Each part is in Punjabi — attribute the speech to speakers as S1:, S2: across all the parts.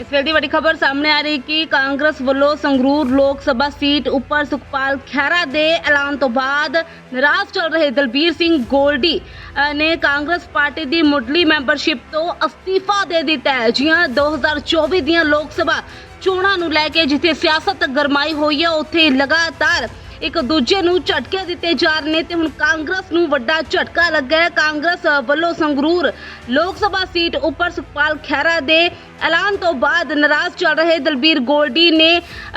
S1: ਇਸ ਵੇਲੇ ਦੀ ਵੱਡੀ ਖਬਰ ਸਾਹਮਣੇ ਆ ਰਹੀ ਕਿ ਕਾਂਗਰਸ ਵੱਲੋਂ ਸੰਗਰੂਰ ਲੋਕ ਸਭਾ ਸੀਟ ਉੱਪਰ ਸੁਖਪਾਲ ਖਹਿਰਾ ਦੇ ਐਲਾਨ ਤੋਂ ਬਾਅਦ ਨਾਰਾਜ਼ ਚੱਲ ਰਹੇ ਦਲਬੀਰ ਸਿੰਘ ਗੋਲਡੀ ਨੇ ਕਾਂਗਰਸ ਪਾਰਟੀ ਦੀ ਮੁੱਢਲੀ ਮੈਂਬਰਸ਼ਿਪ ਤੋਂ ਅਸਤੀਫਾ ਦੇ ਦਿੱਤਾ ਹੈ। ਜੀਆਂ 2024 ਦੀਆਂ ਲੋਕ ਸਭਾ ਚੋਣਾਂ ਨੂੰ ਲੈ ਕੇ ਜਿੱਥੇ ਸਿਆਸਤ ਗਰਮਾਈ ਹੋਈ ਹੈ, ਉੱਥੇ ਲਗਾਤਾਰ ਇੱਕ ਦੂਜੇ ਨੂੰ ਝਟਕੇ ਦਿੱਤੇ ਜਾ ਰਹੇ ਨੇ ਤੇ ਹੁਣ ਕਾਂਗਰਸ ਨੂੰ ਵੱਡਾ ਝਟਕਾ ਲੱਗਾ ਹੈ। ਕਾਂਗਰਸ ਵੱਲੋਂ ਸੰਗਰੂਰ ਲੋਕ ਸਭਾ ਸੀਟ ਉੱਪਰ ਸੁਖਪਾਲ ਖਹਿਰਾ ਦੇ ਐਲਾਨ ਤੋਂ ਬਾਅਦ ਨਾਰਾਜ਼ ਚੱਲ ਰਹੇ ਦਲਬੀਰ ਗੋਲਡੀ ਨੇ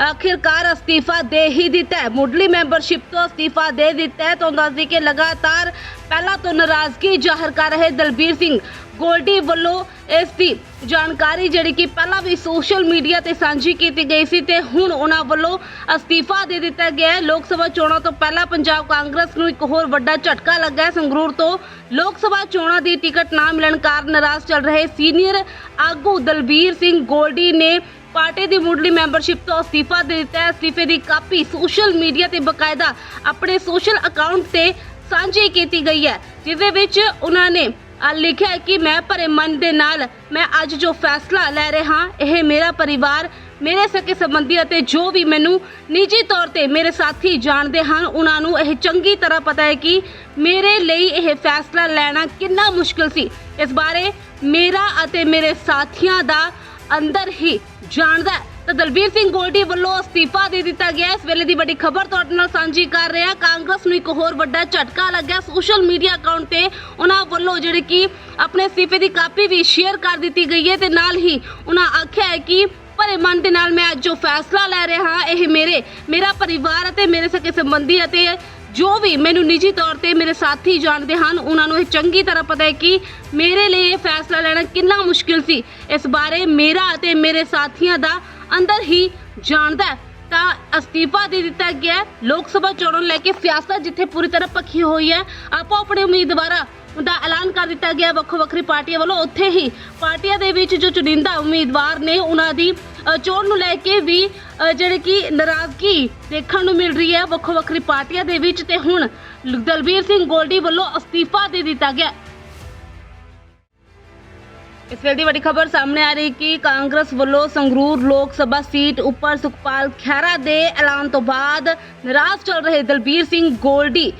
S1: ਆਖਿਰਕਾਰ ਅਸਤੀਫਾ ਦੇ ਹੀ ਦਿੱਤਾ ਮੁੱਢਲੀ ਮੈਂਬਰਸ਼ਿਪ ਤੋਂ ਅਸਤੀਫਾ ਦੇ ਦਿੱਤਾ ਹੈ। ਤਾਂ ਦੱਸਦੀ ਕਿ ਲਗਾਤਾਰ ਪਹਿਲਾਂ ਤੋਂ ਨਾਰਾਜ਼ਗੀ ਜ਼ਾਹਰ ਕਰ ਰਹੇ ਦਲਬੀਰ ਸਿੰਘ ਗੋਲਡੀ ਵੱਲੋਂ ਇਸ ਦੀ ਜਾਣਕਾਰੀ ਜਿਹੜੀ ਕਿ ਪਹਿਲਾਂ ਵੀ ਸੋਸ਼ਲ ਮੀਡੀਆ ਤੇ ਸਾਂਝੀ ਕੀਤੀ ਗਈ ਸੀ ਤੇ ਹੁਣ ਉਹਨਾਂ ਵੱਲੋਂ ਅਸਤੀਫਾ ਦੇ ਦਿੱਤਾ ਗਿਆ ਹੈ। ਲੋਕ ਸਭਾ ਚੋਣਾਂ ਤੋਂ ਪਹਿਲਾਂ ਪੰਜਾਬ ਕਾਂਗਰਸ ਨੂੰ ਇੱਕ ਹੋਰ ਵੱਡਾ ਝਟਕਾ ਲੱਗਾ ਹੈ। ਸੰਗਰੂਰ ਤੋਂ ਲੋਕ ਸਭਾ ਚੋਣਾਂ ਦੀ ਟਿਕਟ ਨਾ ਮਿਲਣ ਕਾਰਨ ਨਾਰਾਜ਼ ਚੱਲ ਰਹੇ ਸੀਨੀਅਰ ਆਗੂ ਦਲਬੀਰ ਸਿੰਘ ਗੋਲਡੀ ਨੇ ਪਾਰਟੀ ਦੀ ਮੁੱਢਲੀ ਮੈਂਬਰਸ਼ਿਪ ਤੋਂ ਅਸਤੀਫਾ ਦੇ ਦਿੱਤਾ ਹੈ। ਅਸਤੀਫੇ ਦੀ ਕਾਪੀ ਸੋਸ਼ਲ ਮੀਡੀਆ ਤੇ ਬਕਾਇਦਾ ਆਪਣੇ ਸੋਸ਼ਲ ਅਕਾਊਂਟ ਤੇ ਸਾਂਝੀ ਕੀਤੀ ਗਈ ਹੈ, ਜਿਸ ਦੇ ਵਿੱਚ ਉਹਨਾਂ ਨੇ ਆ ਲਿਖਿਆ ਹੈ ਕਿ ਮੈਂ ਭਰੇ ਮਨ ਦੇ ਨਾਲ ਮੈਂ ਅੱਜ ਜੋ ਫੈਸਲਾ ਲੈ ਰਿਹਾ ਹਾਂ ਇਹ ਮੇਰਾ ਪਰਿਵਾਰ, ਮੇਰੇ ਸਕੇ ਸੰਬੰਧੀ ਅਤੇ ਜੋ ਵੀ ਮੈਨੂੰ ਨਿੱਜੀ ਤੌਰ ਤੇ ਮੇਰੇ ਸਾਥੀ ਜਾਣਦੇ ਹਨ, ਉਹਨਾਂ ਨੂੰ ਇਹ ਚੰਗੀ ਤਰ੍ਹਾਂ ਪਤਾ ਹੈ ਕਿ ਮੇਰੇ ਲਈ ਇਹ ਫੈਸਲਾ ਲੈਣਾ ਕਿੰਨਾ ਮੁਸ਼ਕਲ ਸੀ। ਇਸ ਬਾਰੇ ਮੇਰਾ ਅਤੇ ਮੇਰੇ ਸਾਥੀਆਂ ਦਾ ਅੰਦਰ ਹੀ ਜਾਣਦਾ ਤਾਂ ਦਲਬੀਰ ਸਿੰਘ ਗੋਲਡੀ ਵੱਲੋਂ ਅਸਤੀਫਾ ਦੇ ਦਿੱਤਾ ਗਿਆ ਇਸ ਵੇਲੇ ਦੀ ਵੱਡੀ ਖਬਰ ਤੁਹਾਡੇ ਨਾਲ ਸਾਂਝੀ ਕਰ ਰਹੇ ਹਾਂ। ਕਾਂਗਰਸ ਨੂੰ ਇੱਕ ਹੋਰ ਵੱਡਾ ਝਟਕਾ ਲੱਗਿਆ। ਸੋਸ਼ਲ ਮੀਡੀਆ ਅਕਾਊਂਟ ਤੇ ਉਹਨਾਂ ਵੱਲੋਂ ਜਿਹੜੇ ਕਿ ਆਪਣੇ ਅਸਤੀਫੇ ਦੀ ਕਾਪੀ ਵੀ ਸ਼ੇਅਰ ਕਰ ਦਿੱਤੀ ਗਈ ਹੈ ਤੇ ਨਾਲ ਹੀ ਉਹਨਾਂ ਆਖਿਆ ਹੈ ਕਿ ਭਰੇ ਮਨ ਦੇ ਨਾਲ ਮੈਂ ਅੱਜ ਜੋ ਫੈਸਲਾ ਲੈ ਰਿਹਾ ਹਾਂ, ਇਹ ਮੇਰੇ, ਮੇਰਾ ਪਰਿਵਾਰ ਅਤੇ ਮੇਰੇ ਸਕੇ ਸੰਬੰਧੀ ਅਤੇ ਜੋ ਵੀ ਮੈਨੂੰ ਨਿੱਜੀ ਤੌਰ ਤੇ ਮੇਰੇ ਸਾਥੀ ਜਾਣਦੇ ਹਨ, ਉਹਨਾਂ ਨੂੰ ਇਹ ਚੰਗੀ ਤਰ੍ਹਾਂ ਪਤਾ ਹੈ ਕਿ ਮੇਰੇ ਲਈ ਇਹ ਫੈਸਲਾ ਲੈਣਾ ਕਿੰਨਾ ਮੁਸ਼ਕਿਲ ਸੀ। ਇਸ ਬਾਰੇ ਮੇਰਾ ਅਤੇ ਮੇਰੇ ਸਾਥੀਆਂ ਦਾ ਅੰਦਰ ਹੀ ਜਾਣਦਾ ਹੈ। ਤਾਂ ਅਸਤੀਫਾ ਦੇ ਦਿੱਤਾ ਗਿਆ ਹੈ। ਲੋਕ ਸਭਾ ਚੋਣਾਂ ਨੂੰ ਲੈ ਕੇ ਸਿਆਸਤ ਜਿੱਥੇ ਪੂਰੀ ਤਰ੍ਹਾਂ ਪੱਖੀ ਹੋਈ ਹੈ ਆਪੋ ਆਪਣੇ ਉਮੀਦਵਾਰਾਂ ਦਾ ਐਲਾਨ ਕਰ ਦਿੱਤਾ ਗਿਆ ਵੱਖੋ ਵੱਖਰੀ ਪਾਰਟੀਆਂ ਵੱਲੋਂ ਉੱਥੇ ਹੀ ਪਾਰਟੀਆਂ ਦੇ ਵਿੱਚ ਜੋ ਚੁਣਿੰਦਾ ਉਮੀਦਵਾਰ ਨੇ ਉਹਨਾਂ ਦੀ ਅ, ਚੋਣ ਨੂੰ ਲੈ ਕੇ ਵੀ ਅ, ਜਿਹੜੇ ਕਿ ਨਾਰਾਜ਼ਗੀ ਦੇਖਣ ਨੂੰ ਮਿਲ ਰਹੀ ਹੈ ਵੱਖੋ ਵੱਖਰੀ ਪਾਰਟੀਆਂ ਦੇ ਵਿੱਚ ਤੇ ਹੁਣ ਦਲਬੀਰ ਸਿੰਘ ਗੋਲਡੀ ਵੱਲੋਂ ਅਸਤੀਫਾ ਦੇ ਦਿੱਤਾ ਗਿਆ ਇਸ ਵੇਲੇ ਦੀ ਵੱਡੀ ਖਬਰ ਸਾਹਮਣੇ ਆ ਰਹੀ ਕਿ ਕਾਂਗਰਸ ਵੱਲੋਂ ਸੰਗਰੂਰ ਲੋਕ ਸਭਾ ਸੀਟ ਉੱਪਰ ਸੁਖਪਾਲ ਖਹਿਰਾ ਦੇ ਐਲਾਨ ਤੋਂ ਬਾਅਦ ਨਾਰਾਜ਼ ਚੱਲ ਰਹੇ ਦਲਬੀਰ ਸਿੰਘ ਗੋਲਡੀ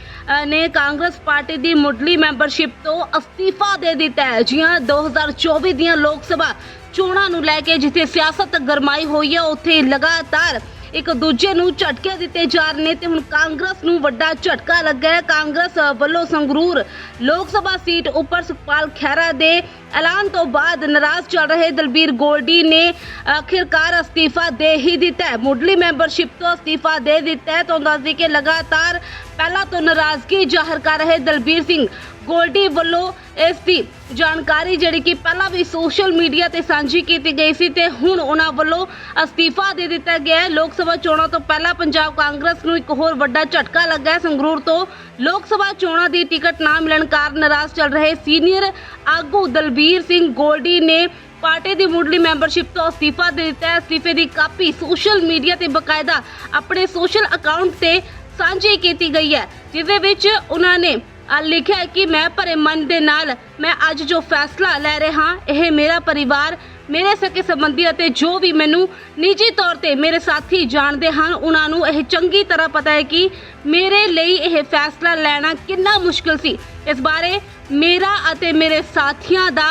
S1: ਨੇ ਕਾਂਗਰਸ ਪਾਰਟੀ ਦੀ ਮੁੱਢਲੀ ਮੈਂਬਰਸ਼ਿਪ ਤੋਂ ਅਸਤੀਫਾ ਦੇ ਦਿੱਤਾ ਹੈ। ਜੀਆਂ 2024 ਦੀਆਂ ਲੋਕ ਸਭਾ ਚੋਣਾਂ ਨੂੰ ਲੈ ਕੇ ਜਿੱਥੇ ਸਿਆਸਤ ਗਰਮਾਈ ਹੋਈ ਹੈ, ਉੱਥੇ ਲਗਾਤਾਰ ਇੱਕ ਦੂਜੇ ਨੂੰ ਝਟਕੇ ਦਿੱਤੇ ਜਾ ਰਹੇ ਨੇ ਤੇ ਹੁਣ ਕਾਂਗਰਸ ਨੂੰ ਵੱਡਾ ਝਟਕਾ ਲੱਗਾ ਹੈ। ਕਾਂਗਰਸ ਵੱਲੋਂ ਸੰਗਰੂਰ ਲੋਕ ਸਭਾ ਸੀਟ ਉੱਪਰ ਸੁਖਪਾਲ ਖਹਿਰਾ ਦੇ ਐਲਾਨ ਤੋਂ ਬਾਅਦ ਨਾਰਾਜ਼ ਚੱਲ ਰਹੇ ਦਲਬੀਰ ਗੋਲਡੀ ਨੇ ਆਖਿਰਕਾਰ ਅਸਤੀਫਾ ਦੇ ਹੀ ਦਿੱਤਾ ਮੁੱਢਲੀ ਮੈਂਬਰਸ਼ਿਪ ਤੋਂ ਅਸਤੀਫਾ ਦੇ ਦਿੱਤਾ ਹੈ। ਤਾਂ ਦੱਸ ਕਿ ਲਗਾਤਾਰ ਪਹਿਲਾਂ ਤੋਂ ਨਾਰਾਜ਼ਗੀ ਜ਼ਾਹਰ ਕਰ ਰਹੇ ਦਲਬੀਰ ਸਿੰਘ ਗੋਲਡੀ ਵੱਲੋਂ ਇਸ ਦੀ ਜਾਣਕਾਰੀ ਜਿਹੜੀ ਕਿ ਪਹਿਲਾਂ ਵੀ ਸੋਸ਼ਲ ਮੀਡੀਆ ਤੇ ਸਾਂਝੀ ਕੀਤੀ ਗਈ ਸੀ ਤੇ ਹੁਣ ਉਹਨਾਂ ਵੱਲੋਂ ਅਸਤੀਫਾ ਦੇ ਦਿੱਤਾ ਗਿਆ ਹੈ। ਲੋਕ ਸਭਾ ਚੋਣਾਂ ਤੋਂ ਪਹਿਲਾਂ ਪੰਜਾਬ ਕਾਂਗਰਸ ਨੂੰ ਇੱਕ ਹੋਰ ਵੱਡਾ ਝਟਕਾ ਲੱਗਾ ਹੈ। ਸੰਗਰੂਰ ਤੋਂ ਲੋਕ ਸਭਾ ਚੋਣਾਂ ਦੀ ਟਿਕਟ ਨਾ ਮਿਲਣ ਕਾਰਨ ਨਾਰਾਜ਼ ਚੱਲ ਰਹੇ ਸੀਨੀਅਰ ਆਗੂ ਦਲਬੀਰ ਸਿੰਘ ਗੋਲਡੀ ਨੇ ਪਾਰਟੀ ਦੀ ਮੁੱਢਲੀ ਮੈਂਬਰਸ਼ਿਪ ਤੋਂ ਅਸਤੀਫਾ ਦੇ ਦਿੱਤਾ ਹੈ। ਅਸਤੀਫੇ ਦੀ ਕਾਪੀ ਸੋਸ਼ਲ ਮੀਡੀਆ ਤੇ ਬਕਾਇਦਾ ਆਪਣੇ ਸੋਸ਼ਲ ਅਕਾਊਂਟ ਤੇ ਸਾਂਝੀ ਕੀਤੀ ਗਈ ਹੈ ਜਿਸ ਦੇ ਵਿੱਚ ਉਹਨਾਂ ਨੇ ਆ ਲਿਖਿਆ ਹੈ ਕਿ ਮੈਂ ਭਰੇ ਮਨ ਦੇ ਨਾਲ ਮੈਂ ਅੱਜ ਜੋ ਫੈਸਲਾ ਲੈ ਰਿਹਾ ਇਹ ਮੇਰਾ ਪਰਿਵਾਰ, ਮੇਰੇ ਸਕੇ ਸੰਬੰਧੀ ਅਤੇ ਜੋ ਵੀ ਮੈਨੂੰ ਨਿੱਜੀ ਤੌਰ ਤੇ ਮੇਰੇ ਸਾਥੀ ਜਾਣਦੇ ਹਨ, ਉਹਨਾਂ ਨੂੰ ਇਹ ਚੰਗੀ ਤਰ੍ਹਾਂ ਪਤਾ ਹੈ ਕਿ ਮੇਰੇ ਲਈ ਇਹ ਫੈਸਲਾ ਲੈਣਾ ਕਿੰਨਾ ਮੁਸ਼ਕਲ ਸੀ। ਇਸ ਬਾਰੇ ਮੇਰਾ ਅਤੇ ਮੇਰੇ ਸਾਥੀਆਂ ਦਾ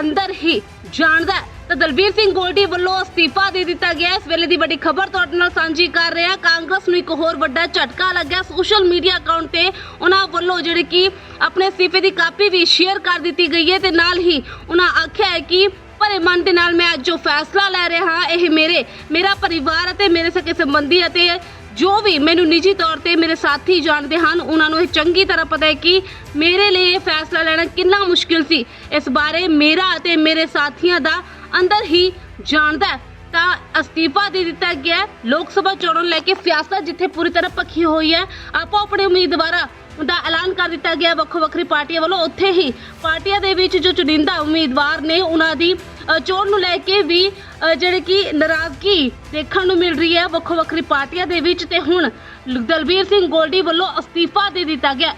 S1: ਅੰਦਰ ਹੀ ਜਾਣਦਾ ਤਾਂ ਦਲਬੀਰ ਸਿੰਘ ਗੋਲਡੀ ਵੱਲੋਂ ਅਸਤੀਫਾ ਦੇ ਦਿੱਤਾ ਗਿਆ ਇਸ ਵੇਲੇ ਦੀ ਵੱਡੀ ਖਬਰ ਤੁਹਾਡੇ ਨਾਲ ਸਾਂਝੀ ਕਰ ਰਹੇ ਹਾਂ। ਕਾਂਗਰਸ ਨੂੰ ਇੱਕ ਹੋਰ ਵੱਡਾ ਝਟਕਾ ਲੱਗਿਆ। ਸੋਸ਼ਲ ਮੀਡੀਆ ਅਕਾਊਂਟ ਤੇ ਉਹਨਾਂ ਵੱਲੋਂ ਜਿਹੜੇ ਕਿ ਆਪਣੇ ਅਸਤੀਫੇ ਦੀ ਕਾਪੀ ਵੀ ਸ਼ੇਅਰ ਕਰ ਦਿੱਤੀ ਗਈ ਹੈ ਤੇ ਨਾਲ ਹੀ ਉਹਨਾਂ ਆਖਿਆ ਹੈ ਕਿ ਭਰੇ ਮਨ ਦੇ ਨਾਲ ਮੈਂ ਅੱਜ ਜੋ ਫੈਸਲਾ ਲੈ ਰਿਹਾ ਹਾਂ, ਇਹ ਮੇਰੇ, ਮੇਰਾ ਪਰਿਵਾਰ ਅਤੇ ਮੇਰੇ ਸਕੇ ਸੰਬੰਧੀ ਅਤੇ ਜੋ ਵੀ ਮੈਨੂੰ ਨਿੱਜੀ ਤੌਰ ਤੇ ਮੇਰੇ ਸਾਥੀ ਜਾਣਦੇ ਹਨ, ਉਹਨਾਂ ਨੂੰ ਇਹ ਚੰਗੀ ਤਰ੍ਹਾਂ ਪਤਾ ਹੈ ਕਿ ਮੇਰੇ ਲਈ ਇਹ ਫੈਸਲਾ ਲੈਣਾ ਕਿੰਨਾ ਮੁਸ਼ਕਿਲ ਸੀ। ਇਸ ਬਾਰੇ ਮੇਰਾ ਅਤੇ ਮੇਰੇ ਸਾਥੀਆਂ ਦਾ ਅੰਦਰ ਹੀ ਜਾਣਦਾ ਹੈ। ਤਾਂ ਅਸਤੀਫਾ ਦੇ ਦਿੱਤਾ ਗਿਆ ਹੈ। ਲੋਕ ਸਭਾ ਚੋਣਾਂ ਨੂੰ ਲੈ ਕੇ ਸਿਆਸਤ ਜਿੱਥੇ ਪੂਰੀ ਤਰ੍ਹਾਂ ਪੱਖੀ ਹੋਈ ਹੈ ਆਪੋ ਆਪਣੇ ਉਮੀਦਵਾਰਾਂ ਦਾ ਐਲਾਨ ਕਰ ਦਿੱਤਾ ਗਿਆ ਵੱਖੋ ਵੱਖਰੀ ਪਾਰਟੀਆਂ ਵੱਲੋਂ ਉੱਥੇ ਹੀ ਪਾਰਟੀਆਂ ਦੇ ਵਿੱਚ ਜੋ ਚੁਣਿੰਦਾ ਉਮੀਦਵਾਰ ਨੇ ਉਹਨਾਂ ਦੀ ਅ, ਚੋਣ ਨੂੰ ਲੈ ਕੇ ਵੀ ਅ, ਜਿਹੜੇ ਕਿ ਨਾਰਾਜ਼ਗੀ ਦੇਖਣ ਨੂੰ ਮਿਲ ਰਹੀ ਹੈ। ਵੱਖੋ ਵੱਖਰੀ ਪਾਰਟੀਆਂ ਦੇ ਵਿੱਚ ਤੇ ਹੁਣ ਦਲਬੀਰ ਸਿੰਘ ਗੋਲਡੀ ਵੱਲੋਂ ਅਸਤੀਫਾ ਦੇ ਦਿੱਤਾ ਗਿਆ